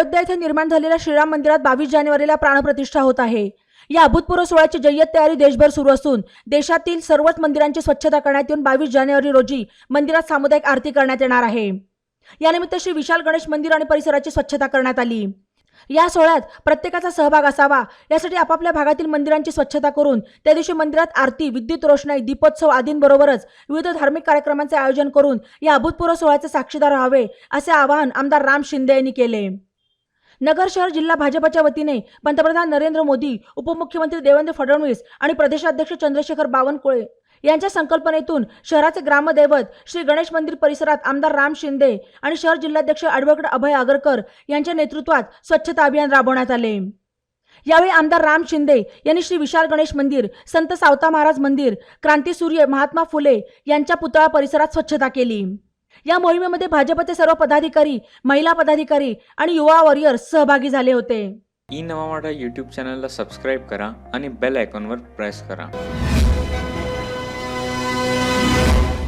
अयोध्या येथे निर्माण झालेल्या श्रीराम मंदिरात बावीस जानेवारीला प्राणप्रतिष्ठा होत आहे. या अभूतपूर्व सोहळ्याची जय्यत तयारी देशभर सुरू असून देशातील सर्वच मंदिरांची स्वच्छता करण्यात येऊन बावीस जानेवारी रोजी मंदिरात सामुदायिक आरती करण्यात येणार आहे. यानिमित्त श्री विशाल गणेश मंदिर आणि परिसराची स्वच्छता करण्यात आली. या सोहळ्यात प्रत्येकाचा सहभाग असावा यासाठी आपापल्या भागातील मंदिरांची स्वच्छता करून त्या दिवशी मंदिरात आरती विद्युत रोषणाई दीपोत्सव आदींबरोबरच विविध धार्मिक कार्यक्रमांचे आयोजन करून या अभूतपूर्व सोहळ्याचे साक्षीदार व्हावे असे आवाहन आमदार राम शिंदे यांनी केले. नगर शहर जिल्हा भाजपच्या वतीने पंतप्रधान नरेंद्र मोदी उपमुख्यमंत्री देवेंद्र फडणवीस आणि प्रदेशाध्यक्ष चंद्रशेखर बावनकुळे यांच्या संकल्पनेतून शहराचे ग्रामदैवत श्री गणेश मंदिर परिसरात आमदार राम शिंदे आणि शहर जिल्हाध्यक्ष ॲडव्होकेट अभय आगरकर यांच्या नेतृत्वात स्वच्छता अभियान राबवण्यात आले. यावेळी आमदार राम शिंदे यांनी श्री विशाल गणेश मंदिर संत सावता महाराज मंदिर क्रांतीसूर्य महात्मा फुले यांच्या पुतळा परिसरात स्वच्छता केली. या मोहिमेमध्ये भाजपचे सर्व पदाधिकारी महिला पदाधिकारी आणि युवा वॉरियर्स सहभागी झाले होते. ई नवा वाडा यूट्यूब चॅनलला सबस्क्राईब करा आणि बेल आयकॉनवर प्रेस करा.